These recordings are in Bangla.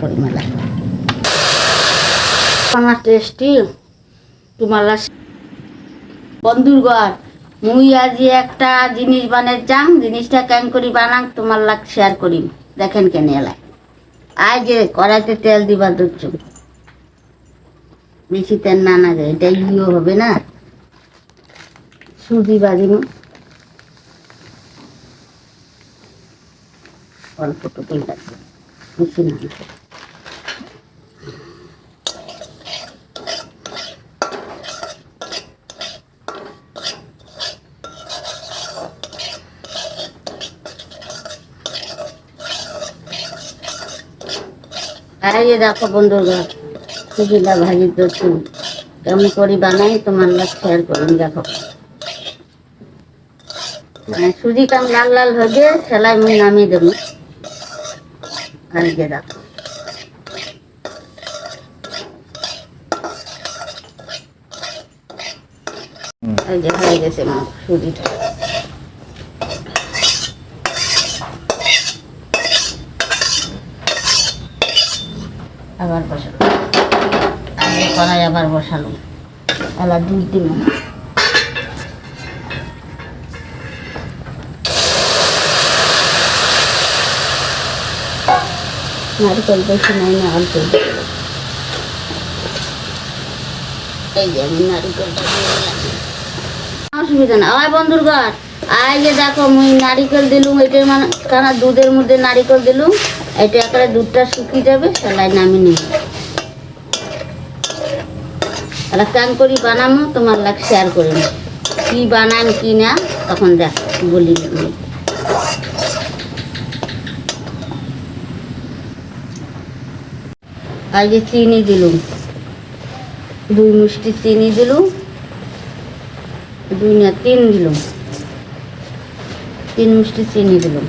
করি মেলা আমার টেস্টি, তোমার বন্ধুর ঘর, মুই আজি একটা জিনিস বানের যাং জিনিসটা কেন করি বানাং, তোমার লাগ শেয়ার করি দেখেন কেন এলাই আজ কড়াইতে তেল দিবা দুচ্ছ বেশি তেল না না এটা ইয়ে হবে না। সুজি বাজিমু। অল্প টুকুই লাগবে। বেশি না এই যে দেখো বন্ধুরা, সুজিলা ভাজি দোচু কেমন করি বানাই তোমার লাগ শেয়ার করুন, দেখো। মানে সুজি কাম লাল লাল হবে সেলাই মুই নামিয়ে দেবো। আর এই যে এই যে হয়ে গেছে মা সুজিটা। আবার বসালো আগে কড়াই আবার বসালো এলা দুধ দিব নারকেল বেশি নাই না অল্প এই যে আমি নারিকেলটা অসুবিধা না। ওই বন্ধুর ঘর। আই যে দেখো, মুই নারিকেল দিলুম, এটার মানে কেন দুধের মধ্যে নারিকেল দিলুম। এটা একেবারে দুধটা শুকিয়ে যাবে, সেলাই নামিয়ে নিব। তাহলে কেন করি বানামো, তোমার লাগ শেয়ার করে নি কি বানান কি না, তখন দেখ, বলি আমি। যে চিনি দিলুম। দুই মিষ্টি চিনি দিলুম। দুই না তিন দিলুম। তিন মিষ্টি চিনি দিলুম।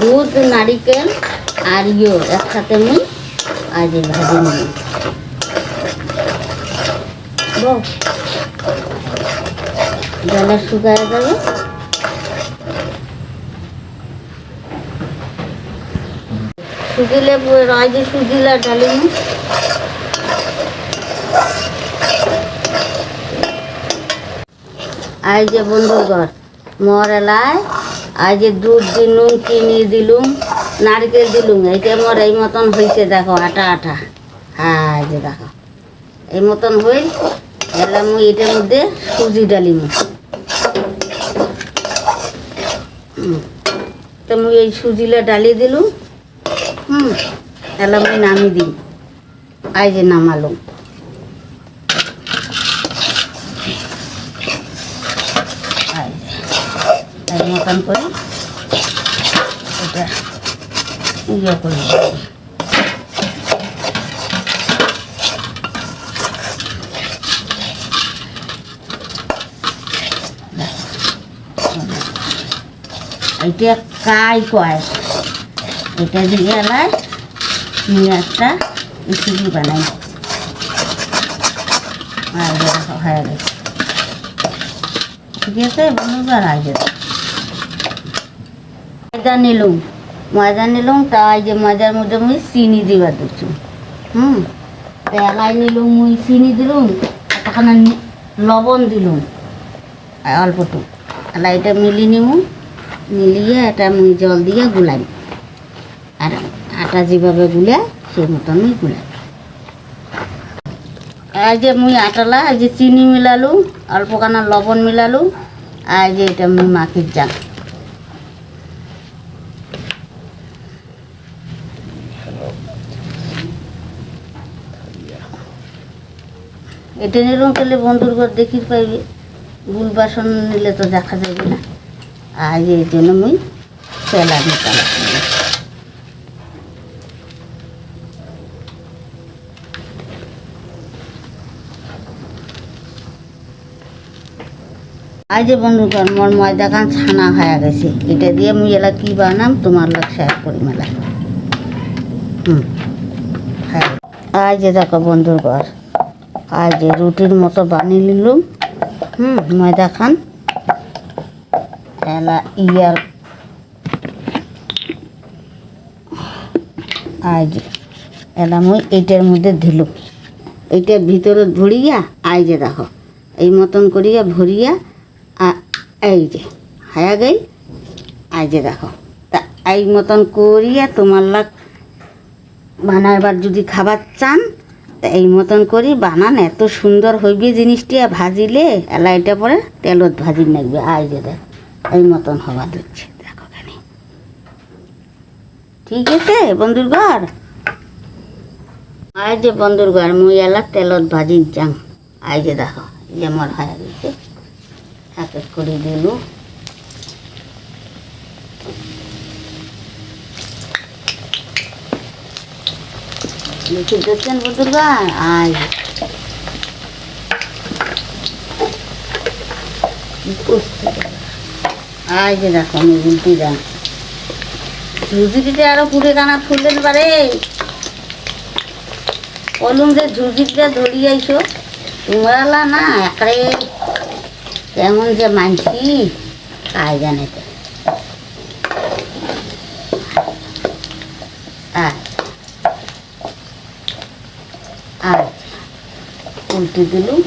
দুধ নারিকেল আর ইয়ো একসাথে আজ এই ভাজি নিলাম বউ, জলে শুকায় যাবে রয় যে সুজিলা ঢালিনি আই যে বন্ধুর ঘর মর এলায় আই যে দুধ দিলুম, চিনি দিলুম, নারকেল দিলুম, এইটা মোর এই মতন হয়েছে দেখো, আটা আটা। হ্যাঁ যে দেখো, এই মতন হই এলাম মুই এটার মধ্যে সুজি ডালিম। তো মুই এই সুজিলা ডালি দিলুম। হুম এলাম মুই নামি দিই। আই যে এই মতন করে এটা ইয়ে করে এটা কাই কয়? এটা দিয়ে এলাই নিয়ে একটা ইসুজি বানাই আর হয়ে গেছে ঠিক আছে ময়দা নিলুম ময়দা নিলুম তাই যে ময়দার মধ্যে মুই চিনি দিবার দিচ্ছু হুম এলাই নিলুম মুই চিনি দিলুম তখন লবণ দিলুম অল্পটু এলাই এটা মিলি নিমু মিলিয়ে এটা মুই জল দিয়ে গুলাই আর আটা যেভাবে গুলে সেই মতনই গুলাই আর যে মুই আটালা, এই যে চিনি মিলালু, অল্প কানা লবণ মিলালু, আর যে এটা মুই মাখির যান এটা নিলাম তাহলে বন্ধুর ঘর দেখি পাইবে গুল বাসন নিলে তো দেখা যাবে না। আর এই জন্য মুই সেলা নিতাম আজ যে বন্ধুগণ ময়দা খান ছানা হয়ে গেছে। এটা দিয়ে মুই এলা কি বানাম? তোমার লোক শেয়ার করি মেলা। হুম হ্যাঁ। আজ যে দেখো বন্ধুর ঘর। আজ যে রুটির মতো বানিয়ে নিলুম। হুম ময়দা খান এলা ইয়ার আই যে এলাম ওই এইটার মধ্যে দিল এইটার ভিতরে ভরিয়া আই যে দেখো, এই মতন করিয়া ভরিয়া এই যে, হায়া গেল। আই যে দেখো, তা এই মতন করিয়া তোমার লাগ বানাবার যদি খাবার চান, তা এই মতন করি বানান। এত সুন্দর হইবে জিনিসটি ভাজিলে এলা এটা পরে তেলত ভাজি নাকবে আই যে দেখ, এই মতন হওয়া দিচ্ছে। দেখো খানি। ঠিক আছে, বন্ধুর ঘর? আই যে বন্ধুর ঘর, মুই এলা তেলত ভাজি যাং আই যে দেখো, এই যে আমার হয়ে গেছে। করে দিলু। দেখি দেখছেন আরও পুড়ে কানা পারে। যে ঝুঝিটা ধরিয়ে আইসো তোমরা না একরে কেমন যে মানছি কাজ জানে উল্টে দিলুম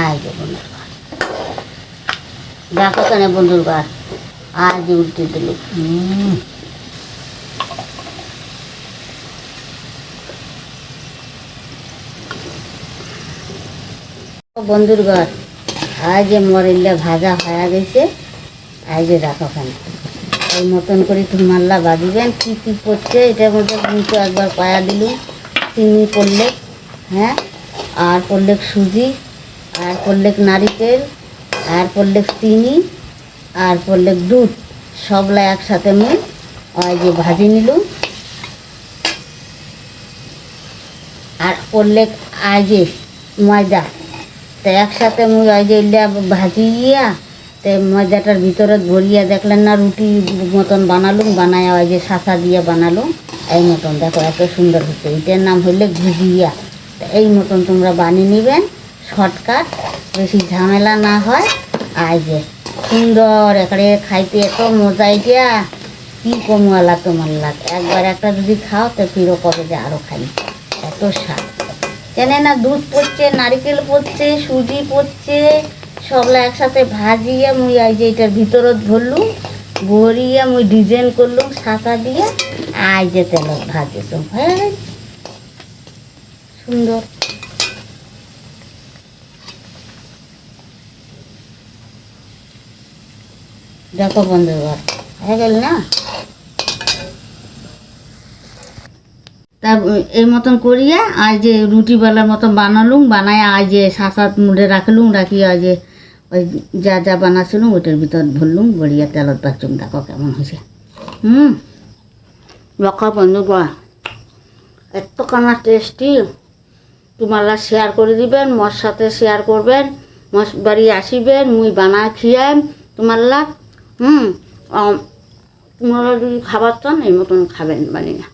আয় যে বন্ধুর ঘর। দেখো কেন ঘর। আজ উল্টে দিলুম বন্ধুর ঘর। আজ মরিল্লা ভাজা হয়ে গেছে, আজ দেখো খানে এই মতন করে তুমি মাল্লা বাজিবেন, কী কী করছে এটার মধ্যে কিন্তু একবার পায়া দিলুম। চিনি পড়লে হ্যাঁ? আর পড়লে সুজি, আর পড়লে নারিকেল, আর পড়লে চিনি, আর পড়লে দুধ, সবলা একসাথে মুই ওই যে ভাজি নিলুম। আর পড়লে আজে ময়দা। তো একসাথে মুই ওই যে ভাজিয়া তো ময়দাটার ভিতরে ভরিয়া দেখলেন না, রুটি মতন বানালুম, বানায় ওই যে শাসা দিয়ে বানালুম, এই মতন। দেখো এত সুন্দর হচ্ছে এটার নাম হইলে ভুজিয়া তো এই মতন তোমরা বানিয়ে নেবেন, শর্টকাট, বেশি ঝামেলা না হয়। আর যে সুন্দর এখানে খাইতে এত মজা এটা। কী কমওয়ালা তোমার লাগ? একবার একটা যদি খাও, তো ফিরো কবে যে আরও খাই এত স্বাদ। কেন না, দুধ পড়ছে, নারকেল পড়ছে, সুজি পড়ছে, সবলা একসাথে ভাজিয়ে মুই এই যে এটার ভিতরত ধরলুম, ভরিয়ে মুই ডিজাইন করলুম শাঁকা দিয়ে আই যে তেলত ভাজেছ হয়ে, সুন্দর। দেখো বন্ধুবার হয়ে গেল না? তা এই মতন করিয়া আজ যে রুটি বেলার মতন বানালুম, বানায় আজ যে সাত মুড়ে রাখলুম, রাখি আজ যে ওই যা যা বানাছিলুম, ওইটার ভিতর ভরলুম গড়িয়া তেলত পাচ্ছুম দেখো কেমন হয়েছে। হুম? লক্ষ্য বন্ধু করা এত কানা টেস্টি তোমারা শেয়ার করে দিবেন, মোর সাথে শেয়ার করবেন, মোর বাড়ি আসিবেন, মুই বানা খিয়াম তোমার লাগ হুম? তোমরা যদি খাবার চান, এই মতন খাবেন বানিয়ে।